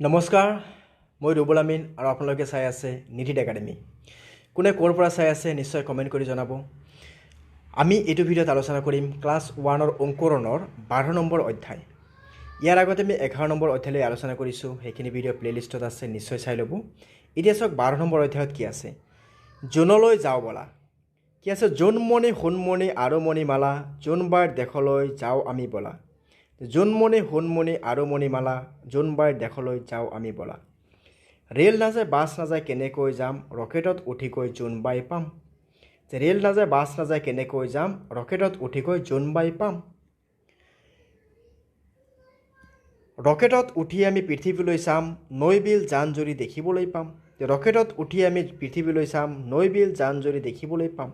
নমস্কাৰ মই ৰুবুল আমিন আৰু আপোনালোকে চাই আছে নিধিত একাডেমি। কোনে ক'ৰ পৰা চাই আছে নিশ্চয় কমেণ্ট কৰি জনাব। আমি এইটো ভিডিঅ'ত আলোচনা কৰিম ক্লাছ ওৱানৰ অংকুৰণৰ বাৰ নম্বৰ অধ্যায়। ইয়াৰ আগতে আমি এঘাৰ নম্বৰ অধ্যায়লৈ আলোচনা কৰিছোঁ সেইখিনি ভিডিঅ' প্লে'লিষ্টত আছে নিশ্চয় চাই ল'ব। এতিয়া চাওক বাৰ নম্বৰ অধ্যায়ত কি আছে। জোনলৈ যাওঁ ব'লা। কি আছে? জোনমণি সোণমণি আৰু মণিমালা জোনবাৰ দেশলৈ যাওঁ আমি ব'লা। জোনমণি সোণমণি আৰু মণিমালা জোনবাৰ দেশলৈ যাওঁ আমি ব'লা। ৰে'ল নাযায় বাছ নাযায় কেনেকৈ যাম ৰকেটত উঠিকৈ জোনবাই পাম। যে ৰে'ল নাযায় বাছ নাযায় কেনেকৈ যাম ৰকেটত উঠিকৈ জোনবাই পাম। ৰকেটত উঠি আমি পৃথিৱীলৈ চাম নৈ বিল জান জুৰি দেখিবলৈ পাম। ৰকেটত উঠি আমি পৃথিৱীলৈ চাম নৈ বিল জান জুৰি দেখিবলৈ পাম।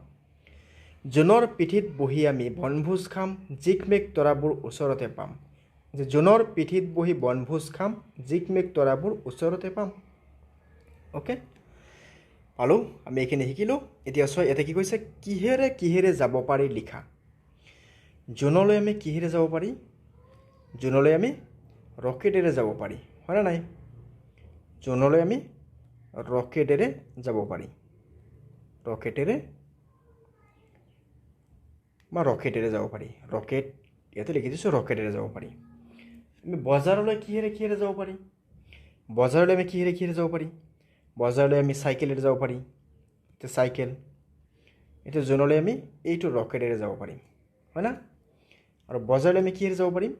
জোনৰ পিঠিত বহি আমি বনভোজ খাম জিকমেক তৰাবোৰ ওচৰতে পাম। যে জোনৰ পিঠিত বহি বনভোজ খাম জিকমেক তৰাবোৰ ওচৰতে পাম। অ'কে? পালোঁ আমি এইখিনি শিকিলোঁ। এতিয়া চোৱা ইয়াতে কি কৈছে? কিহেৰে কিহেৰে যাব পাৰি লিখা? জোনলৈ আমি কিহেৰে যাব পাৰি? জোনলৈ আমি ৰকেটেৰে যাব পাৰি হয়নে নাই? জোনলৈ আমি ৰকেটেৰে যাব পাৰি। ৰকেটেৰে বা ৰকেটেৰে যাব পাৰি ৰকেট ইয়াতে লিখি দিছোঁ ৰকেটেৰে যাব পাৰি আমি বজাৰলৈ কিহেৰে কিহেৰে যাব পাৰি? বজাৰলৈ আমি কিহেৰে কিহেৰে যাব পাৰি? বজাৰলৈ আমি চাইকেলেৰে যাব পাৰি। এতিয়া চাইকেল এতিয়া জোনলৈ আমি এইটো ৰকেটেৰে যাব পাৰিম হয় না? আৰু বজাৰলৈ আমি কিহেৰে যাব পাৰিম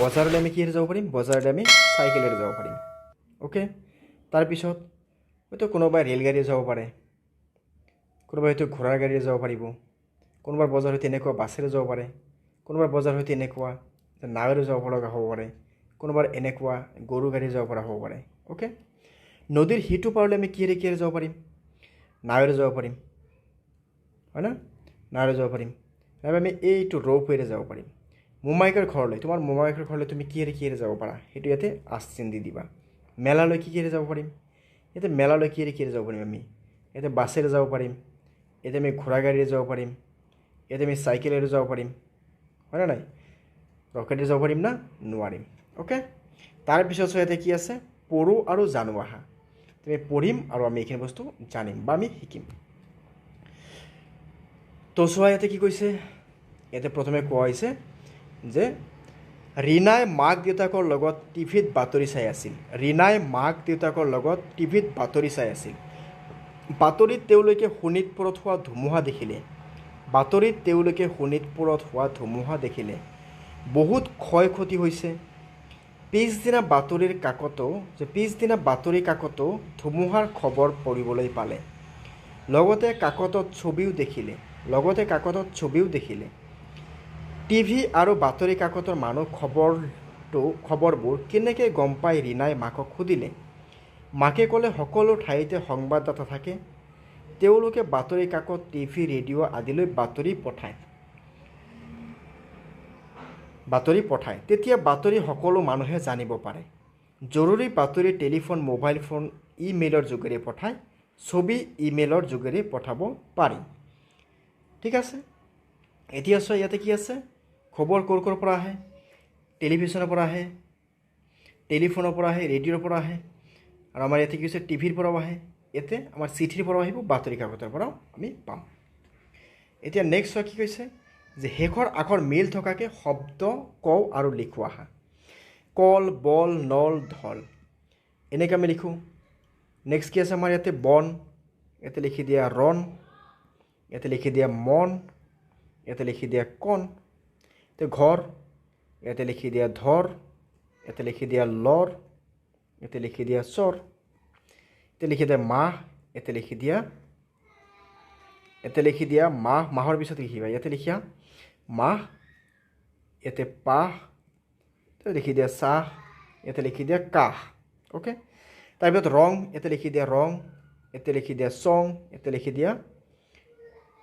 বজাৰলৈ আমি কিহেৰে যাব পাৰিম বজাৰলৈ আমি চাইকেলেৰে যাব পাৰিম অ'কে তাৰপিছত হয়তো কোনোবাই ৰে'লগাড়ীৰে যাব পাৰে। কোনোবাই হয়তো ঘোঁৰাৰ গাড়ীৰে যাব পাৰিব। কোনোবাৰ বজাৰ হয়তো এনেকুৱা বাছেৰে যাব পাৰে। কোনোবাৰ বজাৰ হয়তো এনেকুৱা নাৱেৰে যাব লগা হ'ব পাৰে। কোনোবাৰ এনেকুৱা গৰু গাড়ীৰে যাব পৰা হ'ব পাৰে। অ'কে নদীৰ সিটো পাৰলৈ আমি কিহেৰে কিহেৰে যাব পাৰিম? নাৱেৰে যাব পাৰিম। হয় না? নাৱেৰে যাব পাৰিম। নাইবা আমি এইটো ৰৌপেৰে যাব পাৰিম। মোমাইকৰ ঘৰলৈ তোমাৰ মোমাইকৰ ঘৰলৈ তুমি কিহেৰে কিহেৰে যাব পাৰা? সেইটো ইয়াতে আচ চিন দি দিবা। মেলালৈ কি কিহেৰে যাব পাৰিম? ইয়াতে মেলালৈ কিহেৰে কিহেৰে যাব পাৰিম আমি? ইয়াতে বাছেৰে যাব পাৰিম। ইয়াতে আমি ঘোঁৰা গাড়ীৰে যাব পাৰিম। ইয়াতে আমি চাইকেলেৰে যাব পাৰিম। হয়নে নাই? ৰকেটেৰে যাব পাৰিম না? নোৱাৰিম। অ'কে তাৰপিছত ইয়াতে কি আছে? পঢ়ো আৰু জানো আহা। তুমি পঢ়িম আৰু আমি এইখিনি বস্তু জানিম বা আমি শিকিম। তো চোৱা, ইয়াতে কি কৈছে? ইয়াতে প্ৰথমে কোৱা হৈছে যে ৰীনাই মাক দেউতাকৰ লগত টিভিত বাতৰি চাই আছিল। ৰীনাই মাক দেউতাকৰ লগত টিভিত বাতৰি চাই আছিল। বাতৰিত তেওঁলোকে শোণিতপুৰত হোৱা ধুমুহা দেখিলে। বাতৰিত তেওঁলোকে শোণিতপুৰত হোৱা ধুমুহা দেখিলে। বহুত ক্ষয় ক্ষতি হৈছে। পিছদিনা বাতৰিৰ কাকতো, যে পিছদিনা বাতৰি কাকতো ধুমুহাৰ খবৰ পঢ়িবলৈ পালে। লগতে কাকতত ছবিও দেখিলে। লগতে কাকতত ছবিও দেখিলে। টিভি আৰু বাতৰি কাকতৰ মানুহ খবৰটো, খবৰবোৰ কেনেকৈ গম পাই ৰীনাই মাকক সুধিলে? মাকে ক'লে, সকলো ঠাইতে সংবাদদাতা থাকে। তেওঁলোকে বাতৰি কাকত, টিভি, ৰেডিঅ' আদিলৈ বাতৰি পঠায়। বাতৰি পঠায়। তেতিয়া বাতৰি সকলো মানুহে জানিব পাৰে। জৰুৰী বাতৰি টেলিফোন, মোবাইল ফোন, ইমেইলৰ যোগেৰে পঠায়। ছবি ইমেইলৰ যোগেৰে পঠাব পাৰি। ঠিক আছে? এতিয়া চোৱা, ইয়াতে কি আছে? খবৰ ক'ৰ ক'ৰ পৰা আহে? টেলিভিশ্যনৰ পৰা আহে টেলিফোনৰ পৰা আহে ৰেডিঅ'ৰ পৰা আহে আৰু আমাৰ ইয়াতে কি হৈছে টিভিৰ পৰাও আহে ইয়াতে আমাৰ চিঠিৰ পৰাও আহিব বাতৰি কাকতৰ পৰাও আমি পাম। এতিয়া নেক্সট চোৱা কি কৈছে যে শেষৰ আখৰ মিল থকাকৈ শব্দ কওঁ আৰু লিখোঁ আহা। কল বল নল ঢল এনেকৈ আমি লিখোঁ। নেক্সট কি আছে আমাৰ ইয়াতে? বন। ইয়াতে লিখি দিয়া ৰণ ইয়াতে লিখি দিয়া মন। ইয়াতে লিখি দিয়া কণ। তে ঘৰ ইয়াতে লিখি দিয়া ধৰ ইয়াতে লিখি দিয়া লৰ ইয়াতে লিখি দিয়া চৰ ইয়াতে লিখি দিয়া মাহ ইয়াতে লিখি দিয়া ইয়াতে লিখি দিয়া মাহ মাহৰ পিছত লিখিবা ইয়াতে লিখা মাহ ইয়াতে পাহ লিখি দিয়া চাহ ইয়াতে লিখি দিয়া কাহ অ'কে তাৰপিছত ৰং ইয়াতে লিখি দিয়া ৰং ইয়াতে লিখি দিয়া চং ইয়াতে লিখি দিয়া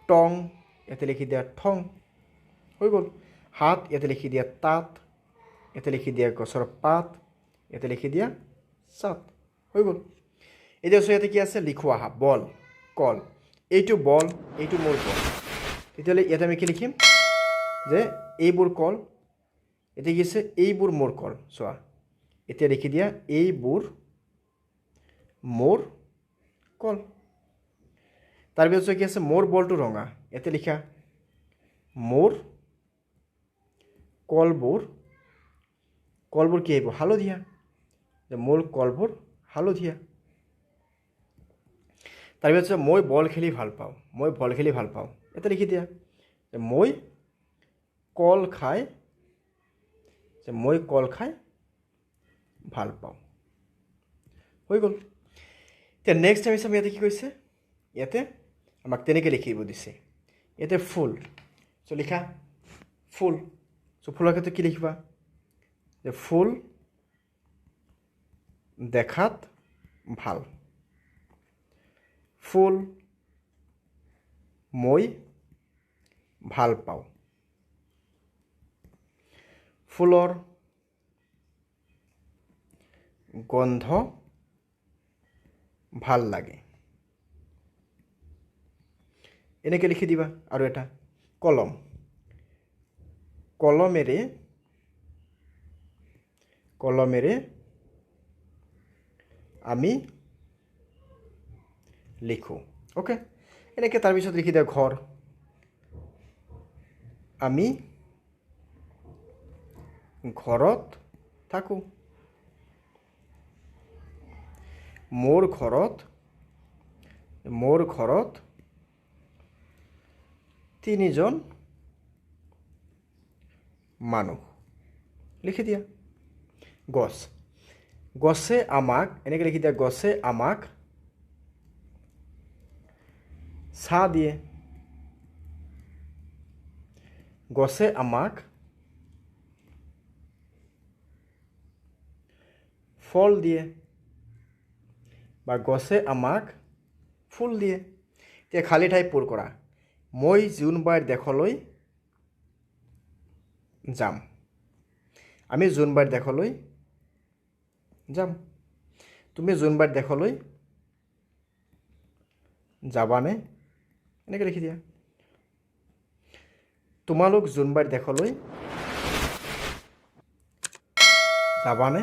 টং ইয়াতে লিখি দিয়া ঠং হৈ গ'ল হাত ইয়াতে লিখি দিয়া তাত ইয়াতে লিখি দিয়া গছৰ পাত ইয়াতে লিখি দিয়া চাত হৈ গ'ল এতিয়া চোৱা ইয়াতে কি আছে লিখোঁ আহা বল কল এইটো বল এইটো মোৰ বল তেতিয়াহ'লে ইয়াতে আমি কি লিখিম যে এইবোৰ কল এতিয়া কি আছে এইবোৰ মোৰ কল চোৱা এতিয়া লিখি দিয়া এইবোৰ মোৰ কল তাৰপিছত কি আছে মোৰ বলটো ৰঙা ইয়াতে লিখা মোৰ কলবোৰ কলবোৰ কি আহিব? হালধীয়া। যে মোৰ কলবোৰ হালধীয়া। তাৰপিছত মই বল খেলি ভাল পাওঁ। মই বল খেলি ভাল পাওঁ। ইয়াতে লিখি দিয়া। যে মই কল খাই যে মই কল খাই ভাল পাওঁ। হৈ গ'ল। এতিয়া নেক্সট আমি চাম ইয়াতে কি কৈছে। ইয়াতে আমাক তেনেকৈ লিখিব দিছে। ইয়াতে ফুল। চ' লিখা। ফুল। চ' ফুলৰ ক্ষেত্ৰত কি লিখিবা? যে ফুল দেখাত ভাল। ফুল মই ভাল পাওঁ। ফুলৰ গন্ধ ভাল লাগে। এনেকৈ লিখি দিবা আৰু এটা কলম। কলমেৰে কলমেৰে আমি লিখোঁ। অ'কে এনেকৈ তাৰপিছত লিখি দিয়া ঘৰ। আমি ঘৰত থাকোঁ। মোৰ ঘৰত মোৰ ঘৰত তিনিজন মানুহ লিখি দিয়া। গছ গছে আমাক, এনেকৈ লিখি দিয়া গছে আমাক ছাঁ দিয়ে। গছে আমাক ফল দিয়ে বা গছে আমাক ফুল দিয়ে। এতিয়া খালী ঠাই পূৰ কৰা। মই জোনবাইৰ দেশলৈ যাম। আমি জোনবাইৰ দেশলৈ যাম। তুমি জোনবাইৰ দেশলৈ যাবানে? এনেকৈ লিখি দিয়া। তোমালোক জোনবাইৰ দেশলৈ যাবানে?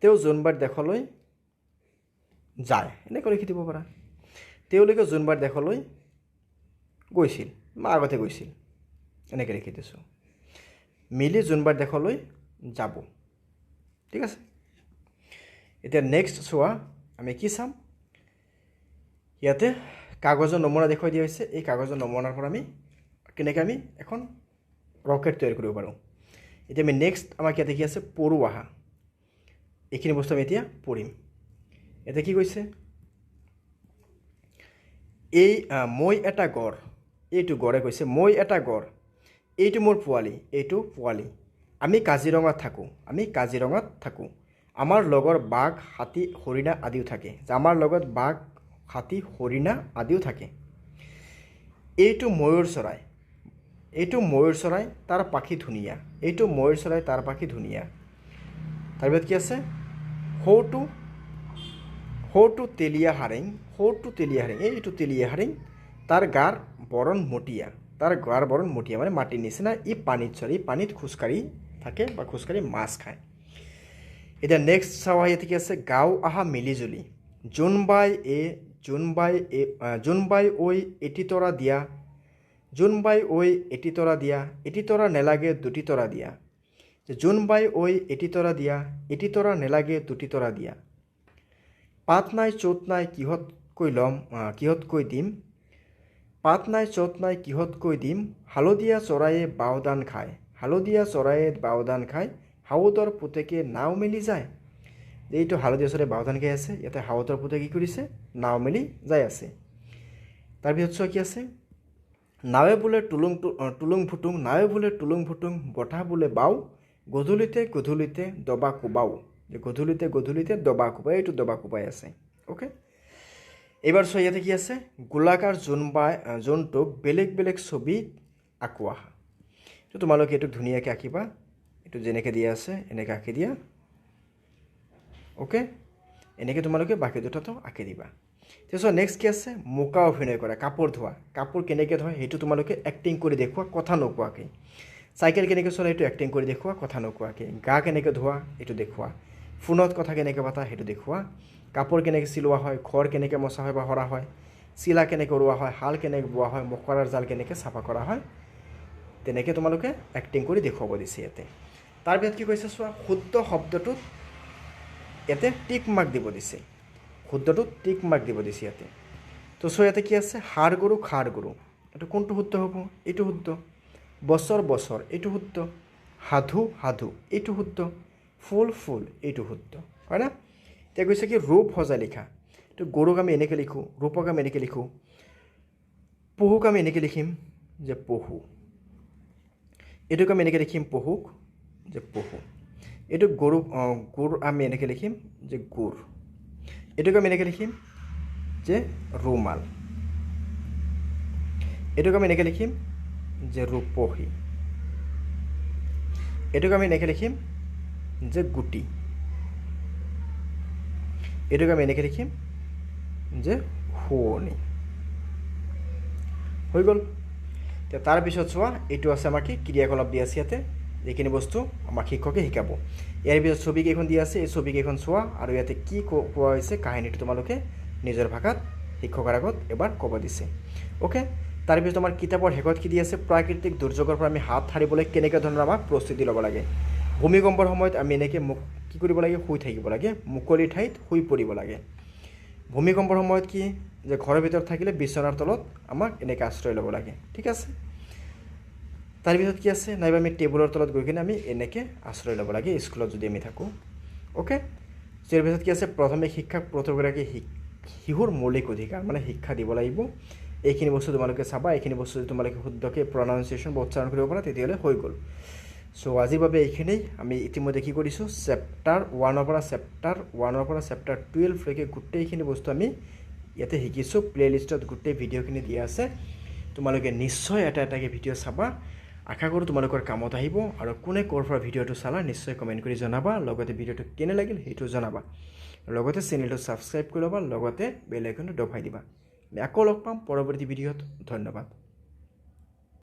তেওঁ জোনবাইৰ দেশলৈ যায়। এনেকৈ লিখি দিব পাৰা। তেওঁলোকে জোনবাইৰ দেশলৈ গৈছিল বা আগতে গৈছিল। এনেকৈ লিখি দিছোঁ। মিলি জোনবাইৰ দেশলৈ যাব। ঠিক আছে? এতিয়া নেক্সট চোৱা আমি কি চাম? ইয়াতে কাগজৰ নমুনা দেখুৱাই দিয়া হৈছে। এই কাগজৰ নমুনাৰ পৰা আমি কেনেকৈ আমি এখন ৰকেট তৈয়াৰ কৰিব পাৰোঁ। এতিয়া আমি নেক্সট আমাক ইয়াতে কি আছে? পৰু অহা এইখিনি বস্তু আমি এতিয়া পঢ়িম। এতিয়া কি কৈছে? এই মই এটা গড়। এইটো গড়ে কৈছে মই এটা গড়। এইটো মোৰ পোৱালি, এইটো পোৱালি। আমি কাজিৰঙাত থাকোঁ, আমি কাজিৰঙাত থাকোঁ। আমাৰ লগৰ বাঘ, হাতী, হৰিণা আদিও থাকে। আমাৰ লগত বাঘ, হাতী, হৰিণা আদিও থাকে। এইটো ময়ূৰ চৰাই। এইটো ময়ূৰ চৰাই, তাৰ পাখি ধুনীয়া। এইটো ময়ূৰ চৰাই, তাৰ পাখি ধুনীয়া। তাৰপিছত কি আছে? সৌটো সৌটো তেলীয়া হাৰেং, সৌটো তেলীয়া হাৰেং, এইটো তেলীয়া হাৰেং। তাৰ গাৰ বৰণ মটীয়া। তার গার বরণ মুটিয়া মানে মাটির নিচে না, এই পানির চরে, এই পানির খুশকারি থাকে বা খুশকারি মাছ খায়। এটা নেক্সট সাওয়াহিয়া থেকে আছে, গাও আহা মিলিজুলি জুনবাই এ জুনবাই এ জুনবাই ওই এটি তরা দিয়া। জুনবাই ওই এটি তরা দিয়া, এটি তরা নেলাগে দুটি তরা দিয়া। জুনবাই ওই এটি তরা দিয়া, এটি তরা নেলাগে দুটি তরা দিয়া। পাত নাই চোত নাই কিহত কৈ ল'ম কিহত কৈ দিম? পাত নাই চোত নাই কিহতকৈ দিম? হালধীয়া চৰায়ে বাওদান খায়। হালধীয়া চৰায়ে বাওদান খায়। হাউদৰ পুতেকে নাও মেলি যায়। এইটো হালধীয়া চৰাই বাওদান খাই আছে। ইয়াতে হাউদৰ পুতেকে কি কৰিছে? নাও মেলি যাই আছে। তাৰপিছত চোৱা কি আছে? নাৱে বোলে টুলুং টুলুং ফুটুং নাৱে বোলে টুলুং ফুটুং বতাহ বোলে বাও গধূলিতে গধূলিতে দবা কোবাও। গধূলিতে গধূলিতে দবা কোবাই এইটো দবা কোবাই আছে। অ'কে এইবাৰ চোৱা ইয়াতে কি আছে? গোলাকাৰ জোনবাই আহ, জোনটোক বেলেগ বেলেগ ছবিত আঁকোৱা তো তোমালোকে এইটোক ধুনীয়াকৈ আঁকিবা। এইটো যেনেকৈ দিয়া আছে এনেকৈ আঁকি দিয়া। অ'কে এনেকৈ তোমালোকে বাকী দুটাটো আঁকি দিবা। তাৰপিছত নেক্সট কি আছে? মোকা অভিনয় কৰা কাপোৰ ধোৱা। কাপোৰ কেনেকৈ ধোৱা সেইটো তোমালোকে এক্টিং কৰি দেখুওৱা কথা নোকোৱাকৈ। চাইকেল কেনেকৈ চলাই সেইটো এক্টিং কৰি দেখুওৱা কথা নোকোৱাকৈ। গা কেনেকৈ ধোৱা এইটো দেখুওৱা। ফোনত কথা কেনেকৈ পাতা সেইটো দেখুওৱা। কাপোৰ কেনেকৈ চিলোৱা হয়, ঘৰ কেনেকৈ মচা হয় বা সৰা হয়, চিলা কেনেকৈ উৰোৱা হয়, হাল কেনেকৈ বোৱা হয় মকৰাৰ জাল কেনেকৈ চাফা কৰা হয়, তেনেকৈ তোমালোকে এক্টিং কৰি দেখুৱাব দিছে ইয়াতে। তাৰপিছত কি কৈছে চোৱা, শুদ্ধ শব্দটোত ইয়াতে টিক মাৰ্ক দিব দিছে। শুদ্ধটোত টিক মাৰ্ক দিব দিছে ইয়াতে। তো চ' ইয়াতে কি আছে? সাৰ গৰু, খাৰ গৰু। এইটো কোনটো শুদ্ধ হ'ব? এইটো শুদ্ধ। বছৰ বছৰ। এইটো শুদ্ধ। সাধু সাধু। এইটো শুদ্ধ। ফুল ফুল। এইটো শুদ্ধ। হয় না এতিয়া কৈছে কি ৰূপ সজাই লিখা। এইটো গৰুক আমি এনেকৈ লিখোঁ ৰূপক আমি এনেকৈ লিখোঁ পহুক আমি এনেকৈ লিখিম যে পহু। এইটোক আমি এনেকৈ লিখিম পহুক যে পহু। এইটো গৰু গুৰ আমি এনেকৈ লিখিম যে গুৰ। এইটোক আমি এনেকৈ লিখিম যে ৰুমাল। এইটোক আমি এনেকৈ লিখিম যে ৰূপহী। এইটোক আমি এনেকৈ লিখিম যে গুটি। এইটোক আমি এনেকৈ লিখিম যে শুৱনি হৈ গ'ল। এতিয়া তাৰপিছত চোৱা, এইটো আছে আমাৰ কি ক্ৰিয়াকলাপ দি আছে ইয়াতে। এইখিনি বস্তু আমাক শিক্ষকে শিকাব। ইয়াৰ পিছত ছবিকেইখন দি আছে, এই ছবিকেইখন চোৱা আৰু ইয়াতে কি ক- কোৱা হৈছে কাহিনীটো তোমালোকে নিজৰ ভাষাত শিক্ষকৰ আগত এবাৰ ক'ব দিছে। অ'কে তাৰপিছত আমাৰ কিতাপৰ শেষত কি দি আছে, প্ৰাকৃতিক দুৰ্যোগৰ পৰা আমি হাত সাৰিবলৈ কেনেকুৱা ধৰণৰ আমাক প্ৰস্তুতি ল'ব লাগে। ভূমিকম্পৰ সময়ত আমি এনেকৈ মুখ কি কৰিব লাগে? শুই থাকিব লাগে। মুকলি ঠাইত শুই পৰিব লাগে। ভূমিকম্পৰ সময়ত কি? যে ঘৰৰ ভিতৰত থাকিলে বিচনাৰ তলত আমাক এনেকৈ আশ্ৰয় ল'ব লাগে। ঠিক আছে? তাৰপিছত কি আছে? নাইবা আমি টেবুলৰ তলত গৈ কিনে আমি এনেকৈ আশ্ৰয় ল'ব লাগে স্কুলত যদি আমি থাকোঁ। অ'কে ইয়াৰ পিছত কি আছে? প্ৰাথমিক শিক্ষাক প্ৰতিগৰাকী শিক শিশুৰ মৌলিক অধিকাৰ মানে শিক্ষা দিব লাগিব। এইখিনি বস্তু তোমালোকে চাবা এইখিনি বস্তু যদি তোমালোকে শুদ্ধকৈ প্ৰনাউন্সিয়েশ্যন বা উচ্চাৰণ কৰিব পাৰা তেতিয়াহ'লে হৈ গ'ল। চ' আজিৰ বাবে এইখিনিই আমি ইতিমধ্যে কি কৰিছোঁ চেপ্টাৰ ওৱানৰ পৰা চেপ্টাৰ ওৱানৰ পৰা চেপ্টাৰ টুৱেলভলৈকে গোটেইখিনি বস্তু আমি ইয়াতে শিকিছোঁ প্লে'লিষ্টত গোটেই ভিডিঅ'খিনি দিয়া আছে। তোমালোকে নিশ্চয় এটা এটাকৈ ভিডিঅ' চাবা। আশা কৰোঁ তোমালোকৰ কামত আহিব আৰু কোনে ক'ৰ পৰা ভিডিঅ'টো চালা, নিশ্চয় কমেণ্ট কৰি জনাবা। লগতে ভিডিঅ'টো কেনে লাগিল সেইটো জনাবা। লগতে চেনেলটো ছাবস্ক্ৰাইব কৰি ল'বা, লগতে বেল আইকনটো দবাই দিবা। আমি আকৌ লগ পাম পৰৱৰ্তী ভিডিঅ'ত। ধন্যবাদ।